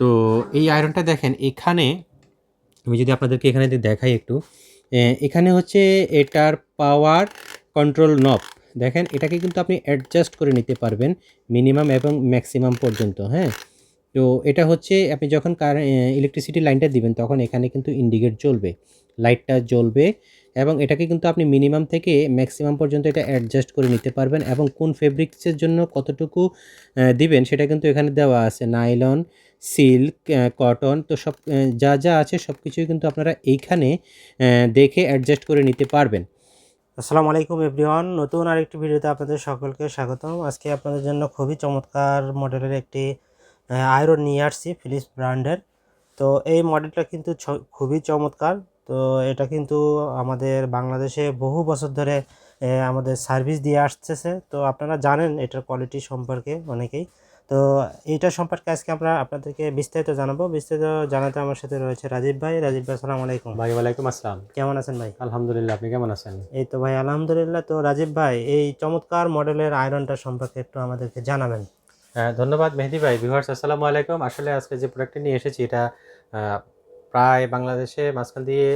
তো এই আয়রনটা দেখেন, এখানে আমি যদি আপনাদেরকে এখানে দেখাই একটু এখানে হচ্ছে এটার পাওয়ার কন্ট্রোল নব দেখেন, এটাকে কিন্তু আপনি অ্যাডজাস্ট করে নিতে পারবেন মিনিমাম এবং ম্যাক্সিমাম পর্যন্ত হ্যাঁ? তো এটা হচ্ছে আপনি যখন কার ইলেকট্রিসিটি লাইনটা দিবেন, তখন এখানে কিন্তু ইন্ডিকেট জ্বলবে লাইটটা জ্বলবে এবং এটাকে কিন্তু আপনি মিনিমাম থেকে ম্যাক্সিমাম পর্যন্ত এটা অ্যাডজাস্ট করে নিতে পারবেন এবং কোন ফেব্রিক্সের জন্য কতটুকু দিবেন, সেটা কিন্তু এখানে দেওয়া আছে নাইলন সিল্ক কটন, তো সব যা যা আছে সব কিছুই কিন্তু আপনারা এইখানে দেখে অ্যাডজাস্ট করে নিতে পারবেন। আসসালামু আলাইকুম এভরিওয়ান, নতুন আরেকটি ভিডিওতে আপনাদের সকলকে স্বাগতম। আজকে আপনাদের জন্য খুবই চমৎকার মডেলের একটি আয়রন নিয়ে আসছি ফিলিপস ব্র্যান্ডের। তো এই মডেলটা কিন্তু খুবই চমৎকার। তো এটা কিন্তু আমাদের বাংলাদেশে বহু বছর ধরে আমাদের সার্ভিস দিয়ে আসতেছে। তো আপনারা জানেন এটার কোয়ালিটি সম্পর্কে অনেকেই। তো এইটা সম্পর্কে আজকে আমরা আপনাদেরকে বিস্তারিত জানাব। বিস্তারিত জানাতে আমার সাথে রয়েছে রাজীব ভাই। রাজীব ভাই আসসালামু আলাইকুম। ভাই ওয়ালাইকুম আসসালাম। কেমন আছেন ভাই? আলহামদুলিল্লাহ আপনি কেমন আছেন? এই তো ভাই আলহামদুলিল্লাহ। তো রাজীব ভাই এই চমৎকার মডেলের আয়রনটা সম্পর্কে একটু আমাদেরকে জানাবেন। হ্যাঁ ধন্যবাদ মেহেদি ভাই ভিউয়ার্স আসসালামু আলাইকুম। আসলে আজকে যে প্রোডাক্টটি নিয়ে এসেছি এটা প্রায় বাংলাদেশে মাঝখান দিয়ে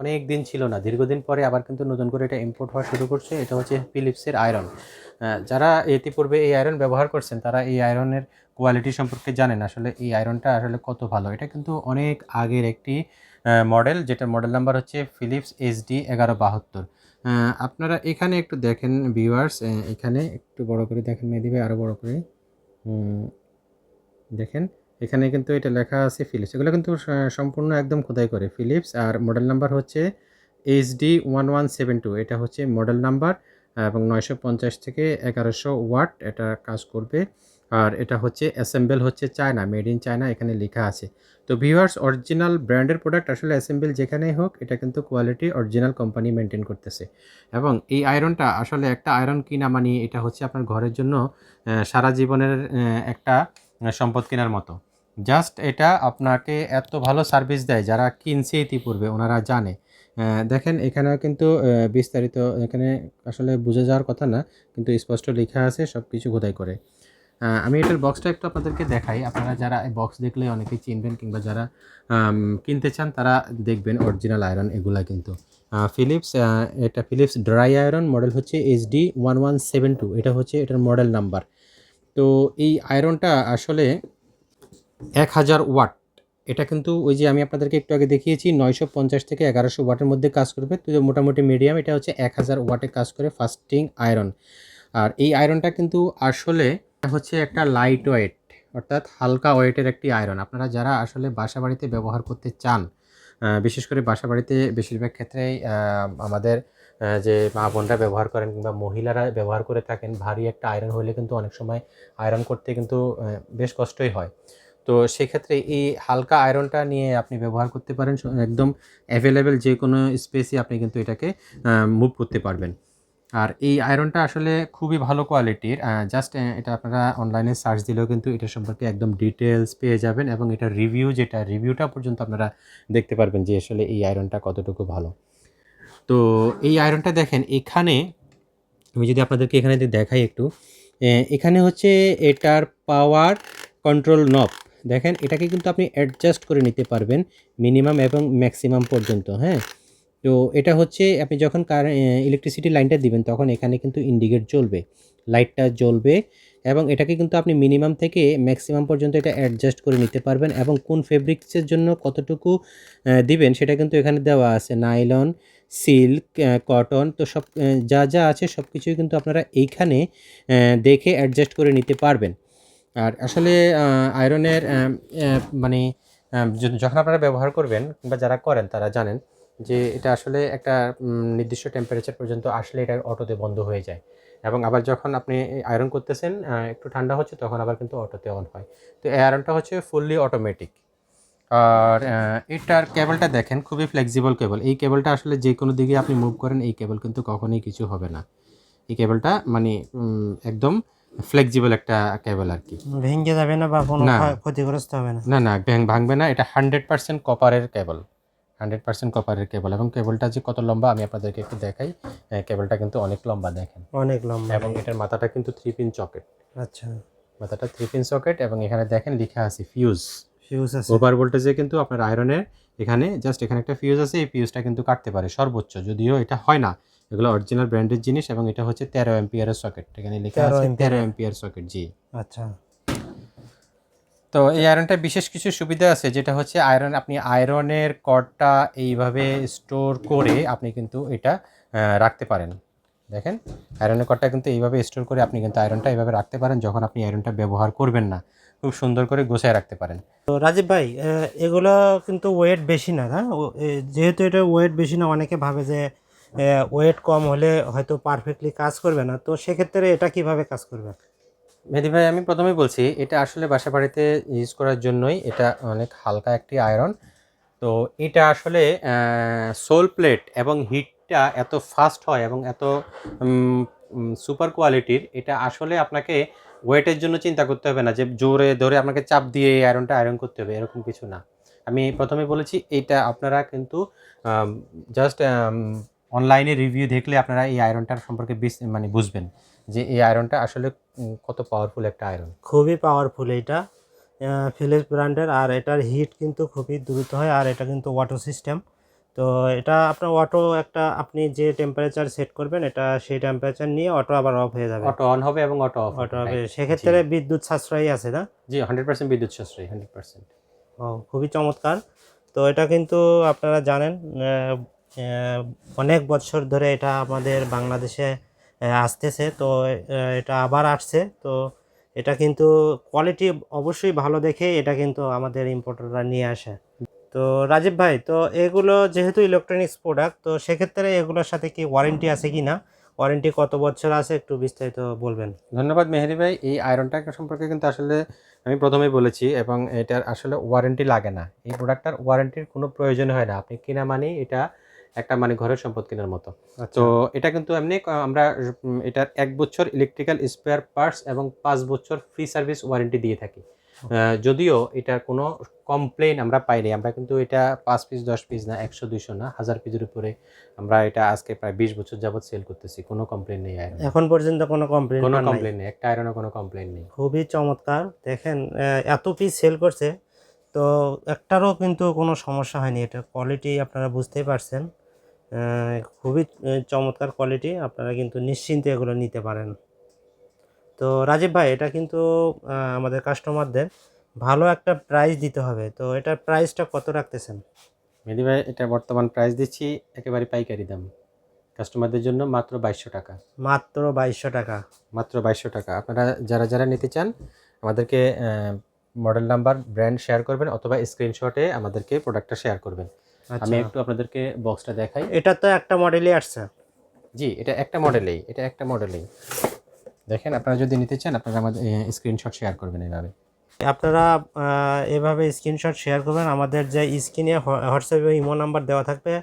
অনেক দিন ছিল না। দীর্ঘদিন পরে আবার কিন্তু নতুন করে এটা ইম্পোর্ট হওয়া শুরু করছে। এটা হচ্ছে ফিলিপসের আয়রন। যারা ইতিপূর্বে এই আয়রন ব্যবহার করছেন, তারা এই আয়রনের কোয়ালিটি সম্পর্কে জানেন আসলে এই আয়রনটা আসলে কত ভালো। এটা কিন্তু অনেক আগের একটি মডেল যেটা মডেল নাম্বার হচ্ছে ফিলিপস এইচডি এগারো বাহাত্তর। আপনারা এখানে একটু দেখেন ভিউয়ার্স এখানে একটু বড় করে দেখেন মেহেদি ভাই আরও বড় করে। দেখেন, এখানে কিন্তু এটা লেখা আছে ফিলিপস এগুলো কিন্তু সম্পূর্ণ একদম খোদাই করে। ফিলিপস আর মডেল নাম্বার হচ্ছে HD one one seven two এটা হচ্ছে মডেল নাম্বার এবং নয়শো পঞ্চাশ থেকে এগারোশো ওয়াট এটা কাজ করবে। আর এটা হচ্ছে অ্যাসেম্বল হচ্ছে চায়না, মেড ইন চায়না এখানে লেখা আছে। তো ভিউয়ার্স, অরিজিনাল ব্র্যান্ডের প্রোডাক্ট আসলে অ্যাসেম্বল যেখানেই হোক, এটা কিন্তু কোয়ালিটি অরিজিনাল কোম্পানি মেনটেন করতেছে। এবং এই আয়রনটা আসলে একটা আয়রন কিনা মানে এটা হচ্ছে আপনার ঘরের জন্য সারা জীবনের একটা সম্পদ কেনার মতো। জাস্ট এটা আপনাকে এত ভালো সার্ভিস দেয়, যারা কিনছে ইতিপূর্বে, ওনারা জানে। দেখেন এখানেও কিন্তু বিস্তারিত এখানে আসলে বুঝে যাওয়ার কথা না, কিন্তু স্পষ্ট লেখা আছে সব কিছু খোদাই করে। আমি এটার বক্সটা একটু আপনাদেরকে দেখাই। আপনারা যারা বক্স দেখলে অনেকেই চিনবেন, কিংবা যারা কিনতে চান, তারা দেখবেন অরিজিনাল আয়রন এগুলা কিন্তু। ফিলিপস এটা ফিলিপস ড্রাই আয়রন মডেল হচ্ছে HD one one seven two এটা হচ্ছে এটার মডেল নাম্বার তো এই আয়রনটা আসলে এক হাজার ওয়াট এটা কিন্তু ওই যে আমি আপনাদেরকে একটু আগে দেখিয়েছি, নয়শো পঞ্চাশ থেকে এগারোশো ওয়াটের মধ্যে কাজ করবে। তো মোটামুটি মিডিয়াম এটা হচ্ছে এক হাজার ওয়াটে কাজ করে ফাস্টিং আয়রন আর এই আয়রনটা কিন্তু আসলে হচ্ছে একটা লাইট ওয়েট অর্থাৎ হালকা ওয়েটের একটি আয়রন আপনারা যারা আসলে বাসা বাড়িতে ব্যবহার করতে চান বিশেষ করে বাসা বাড়িতে বেশিরভাগ ক্ষেত্রেই আমাদের যে মা বোনরা ব্যবহার করেন কিংবা মহিলারা ব্যবহার করে থাকেন, ভারী একটা আয়রন হলে কিন্তু অনেক সময় আয়রন করতে কিন্তু বেশ কষ্টই হয়। তো সেক্ষেত্রে এই হালকা আয়রনটা নিয়ে আপনি ব্যবহার করতে পারেন। একদম অ্যাভেলেবেল যে কোনো স্পেসে আপনি কিন্তু এটাকে মুভ করতে পারবেন। আর এই আয়রনটা আসলে খুবই ভালো কোয়ালিটির জাস্ট এটা আপনারা অনলাইনে সার্চ দিলেও কিন্তু এটা সম্পর্কে একদম ডিটেলস পেয়ে যাবেন এবং এটা রিভিউ যেটা রিভিউটা পর্যন্ত আপনারা দেখতে পারবেন যে আসলে এই আয়রনটা কতটুকু ভালো। তো এই আয়রনটা দেখেন, এখানে আমি যদি আপনাদেরকে এখানে দেখাই একটু এখানে হচ্ছে এটার পাওয়ার কন্ট্রোল নব দেখেন, এটাকে কিন্তু আপনি অ্যাডজাস্ট করে নিতে পারবেন মিনিমাম এবং ম্যাক্সিমাম পর্যন্ত হ্যাঁ? তো এটা হচ্ছে আপনি যখন ইলেকট্রিসিটি লাইনটা দিবেন, তখন এখানে কিন্তু ইন্ডিকেট জ্বলবে লাইটটা জ্বলবে এবং এটাকে কিন্তু আপনি মিনিমাম থেকে ম্যাক্সিমাম পর্যন্ত এটা অ্যাডজাস্ট করে নিতে পারবেন এবং কোন ফেব্রিক্সের জন্য কতটুকু দিবেন সেটা কিন্তু এখানে দেওয়া আছে নাইলন সিল্ক কটন তো সব যা যা আছে সব কিছুই কিন্তু আপনারা এইখানে দেখে অ্যাডজাস্ট করে নিতে পারবেন। আর আসলে আয়রনের মানে যখন আপনারা ব্যবহার করবেন কিংবা যারা করেন তারা জানেন যে এটা আসলে একটা নির্দিষ্ট টেম্পারেচার পর্যন্ত আসলে এটা অটোতে বন্ধ হয়ে যায়। এবং আবার যখন আপনি আয়রন করতেছেন একটু ঠান্ডা হচ্ছে তখন আবার কিন্তু অটোতে অন হয়। তো এই আয়রনটা হচ্ছে ফুললি অটোমেটিক আর এটার কেবলটা দেখেন, খুবই ফ্লেক্সিবল কেবল এই কেবলটা আসলে যে কোনো দিকে আপনি মুভ করেন, এই কেবল কিন্তু কখনোই কিছু হবে না। এই কেবলটা মানে একদম ফ্লেক্সিবল একটা কেবল আর কি। ভেঙে যাবে না বা কোনো ক্ষতিগ্রস্ত হবে না? না না ভাঙবে না। এটা হান্ড্রেড পার্সেন্ট কপারের কেবল হান্ড্রেড পার্সেন্ট কপারের কেবল এবং কেবলটা যে কত লম্বা আমি আপনাদেরকে একটু দেখাই। কেবলটা কিন্তু অনেক লম্বা দেখেন। অনেক লম্বা। এবং এটার মাথাটা কিন্তু থ্রি পিন চকেট আচ্ছা। মাথাটা থ্রি পিন সকেট এবং এখানে দেখেন লেখা আছে ফিউজ ফিউজ আছে। ওভার ভোল্টেজে কিন্তু আপনার আয়রনের এখানে জাস্ট এখানে একটা ফিউজ আছে এই ফিউজটা কিন্তু কাটতে পারে সর্বোচ্চ। যদিও এটা হয় না। এগুলো অরিজিনাল ব্র্যান্ডের জিনিস এবং এটা হচ্ছে তেরো এম্পিয়ারের সকেট এখানে লেখা আছে। তেরো এম্পিয়ার সকেট জি। আচ্ছা। তো এই আয়রনটা বিশেষ কিছু সুবিধা আছে যেটা হচ্ছে আয়রন আপনি আয়রনের কর্ডটা এইভাবে স্টোর করে আপনি কিন্তু এটা রাখতে পারেন। দেখেন আয়রনের কর্ডটা কিন্তু এইভাবে স্টোর করে আপনি কিন্তু আয়রনটা এইভাবে রাখতে পারেন যখন আপনি আয়রনটা ব্যবহার করবেন না। খুব সুন্দর করে গোছায় রাখতে পারেন। তো রাজীব ভাই এগুলো কিন্তু ওয়েট বেশি না হ্যাঁ যেহেতু এটা ওয়েট বেশি না অনেকে ভাবে যে ওয়েট কম হলে হয়তো পারফেক্টলি কাজ করবে না। তো সেক্ষেত্রে এটা কীভাবে কাজ করবে? মেহেদি ভাই, আমি প্রথমেই বলছি, এটা আসলে বাসা বাড়িতে ইউজ করার জন্যই এটা অনেক হালকা একটি আয়রন তো এটা আসলে সোল প্লেট এবং হিটটা এত ফাস্ট হয় এবং এত সুপার কোয়ালিটির এটা আসলে আপনাকে ওয়েটের জন্য চিন্তা করতে হবে না যে জোরে ধরে আপনাকে চাপ দিয়ে এই আয়রনটা আয়রন করতে হবে, এরকম কিছু না। আমি প্রথমে বলেছি, এটা আপনারা কিন্তু জাস্ট অনলাইনে রিভিউ দেখলে আপনারা এই আয়রনটার সম্পর্কে মানে বুঝবেন যে এই আয়রনটা আসলে কত পাওয়ারফুল একটা আয়রন খুবই পাওয়ারফুল এটা। ফিলিপস ব্র্যান্ডের আর এটার হিট কিন্তু খুবই দ্রুত হয় আর এটা কিন্তু ওয়াটো সিস্টেম তো এটা আপনার অটো একটা আপনি যে টেম্পারেচার সেট করবেন এটা সেই টেম্পারেচার নিয়ে অটো আবার অফ হয়ে যাবে। অটো অন হবে এবং অটো অফ অটো হবে সেক্ষেত্রে বিদ্যুৎ সাশ্রয়ী আছে না? জি হান্ড্রেড পার্সেন্ট বিদ্যুৎ সাশ্রয়ী হান্ড্রেড পার্সেন্ট ও খুবই চমৎকার। তো এটা কিন্তু আপনারা জানেন অনেক বছর ধরে এটা আমাদের বাংলাদেশে আসতেছে। তো এটা আবার আসছে। তো, এটা কিন্তু কোয়ালিটি অবশ্যই ভালো দেখে এটা কিন্তু আমাদের ইম্পোর্টাররা নিয়ে আসে। তো, রাজীব ভাই, তো এগুলো যেহেতু ইলেকট্রনিক্স প্রোডাক্ট তো সেক্ষেত্রে এগুলোর সাথে কি ওয়ারেন্টি আছে কি না ওয়ারেন্টি কত বছর আছে? একটু বিস্তারিত বলবেন। ধন্যবাদ মেহেদি ভাই। এই আয়রনটা সম্পর্কে কিন্তু আসলে আমি প্রথমেই বলেছি এবং এটার আসলে ওয়ারেন্টি লাগে না। এই প্রোডাক্টটার ওয়ারেন্টির কোনো প্রয়োজন হয় না। আপনি কিনা মানে এটা একটা মানে ঘরের সম্পদ কেনার মতো। তো এটা কিন্তু এমনি আমরা এটার এক বছর ইলেকট্রিক্যাল স্পেয়ার পার্টস এবং পাঁচ বছর ফ্রি সার্ভিস ওয়ারেন্টি দিয়ে থাকি। যদিও এটার কোনো কমপ্লেন আমরা পাইনি আমরা কিন্তু এটা পাঁচ পিস দশ পিস না একশো দুইশো না হাজার পিসের উপরে আমরা এটা আজকে প্রায় বিশ বছর যাবৎ সেল করতেছি কোনো কমপ্লেন নেই এখন পর্যন্ত কোনো কমপ্লেন কোনো কমপ্লেন নেই? একটা আয়রনে কোনো কমপ্লেন নেই। খুবই চমৎকার। দেখেন আহ, এত পিস সেল করছে তো একটারও কিন্তু কোনো সমস্যা হয়নি এটা কোয়ালিটি আপনারা বুঝতেই পারছেন। খুবই চমৎকার কোয়ালিটি আপনারা কিন্তু নিশ্চিন্তে এগুলো নিতে পারেন। তো রাজীব ভাই এটা কিন্তু আমাদের কাস্টমারদের ভালো একটা প্রাইস দিতে হবে। তো এটার প্রাইসটা কত রাখতেছেন? মেহেদি ভাই এটা বর্তমান প্রাইস দিচ্ছি একেবারে পাইকারি দাম। কাস্টমারদের জন্য মাত্র বাইশশো টাকা। মাত্র বাইশশো টাকা। মাত্র বাইশশো টাকা। আপনারা যারা যারা নিতে চান আমাদেরকে মডেল নাম্বার ব্র্যান্ড শেয়ার করবেন অথবা স্ক্রিনশটে আমাদেরকে প্রোডাক্টটা শেয়ার করবেন। আমি আচ্ছা। একটু আপনাদেরকে বক্সটা দেখাই। এটা তো একটা মডেলই আসছে। জি এটা একটা মডেলেই এটা একটা মডেলেই দেখেন আপনারা যদি নিতে চান আপনারা আমাদের স্ক্রিনশট শেয়ার করবেন এইভাবে আপনারা এভাবে স্ক্রিনশট শেয়ার করবেন। আমাদের যে স্ক্রিনে হোয়াটসঅ্যাপে ইমো নাম্বার দেওয়া থাকবে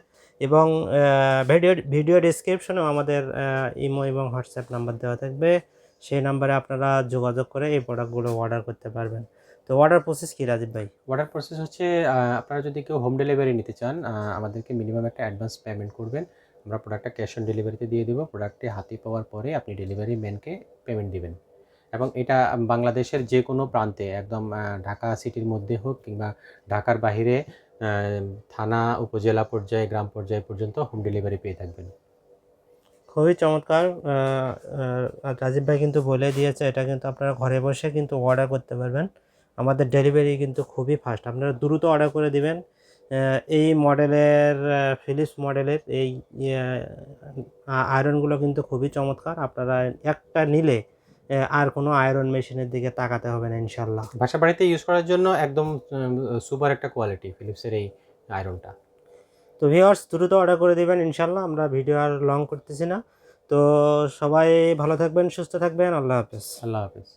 এবং ভিডিও ভিডিও ডিসক্রিপশনেও আমাদের ইমো এবং হোয়াটসঅ্যাপ নাম্বার দেওয়া থাকবে। সেই নাম্বারে আপনারা যোগাযোগ করে এই প্রোডাক্টগুলো অর্ডার করতে পারবেন। তো অর্ডার প্রসেস কি রাজীব ভাই? অর্ডার প্রসেস হচ্ছে আপনারা যদি কেউ হোম ডেলিভারি নিতে চান আমাদেরকে মিনিমাম একটা অ্যাডভান্স পেমেন্ট করবেন। আমরা প্রোডাক্টটা ক্যাশ অন ডেলিভারিতে দিয়ে দেবো। প্রোডাক্টটি হাতে পাওয়ার পরে আপনি ডেলিভারি ম্যানকে পেমেন্ট দিবেন। এবং এটা বাংলাদেশের যে কোনো প্রান্তে একদম ঢাকা সিটির মধ্যে হোক কিংবা ঢাকার বাইরে আহ, থানা উপজেলা পর্যায়ে গ্রাম পর্যায়ে পর্যন্ত হোম ডেলিভারি পেয়ে থাকবেন। খুবই চমৎকার রাজীব ভাই কিন্তু বলে দিয়েছে এটা কিন্তু আপনারা ঘরে বসে কিন্তু অর্ডার করতে পারবেন। আমাদের ডেলিভারি কিন্তু খুবই ফাস্ট আপনারা দ্রুত অর্ডার করে দিবেন। এই মডেলের ফিলিপস মডেলের এই আয়রনগুলো কিন্তু খুবই চমৎকার। আপনারা একটা নিলে আর কোনো আয়রন মেশিনের দিকে তাকাতে হবে না ইনশাল্লাহ বাসা বাড়িতে ইউজ করার জন্য একদম সুপার একটা কোয়ালিটি ফিলিপসের এই আয়রনটা তো ভিওয়ার্স দ্রুত অর্ডার করে দিবেন ইনশাল্লাহ আমরা ভিডিও আর লং করতেছি না। তো সবাই ভালো থাকবেন সুস্থ থাকবেন। আল্লাহ হাফেজ। আল্লাহ হাফিজ।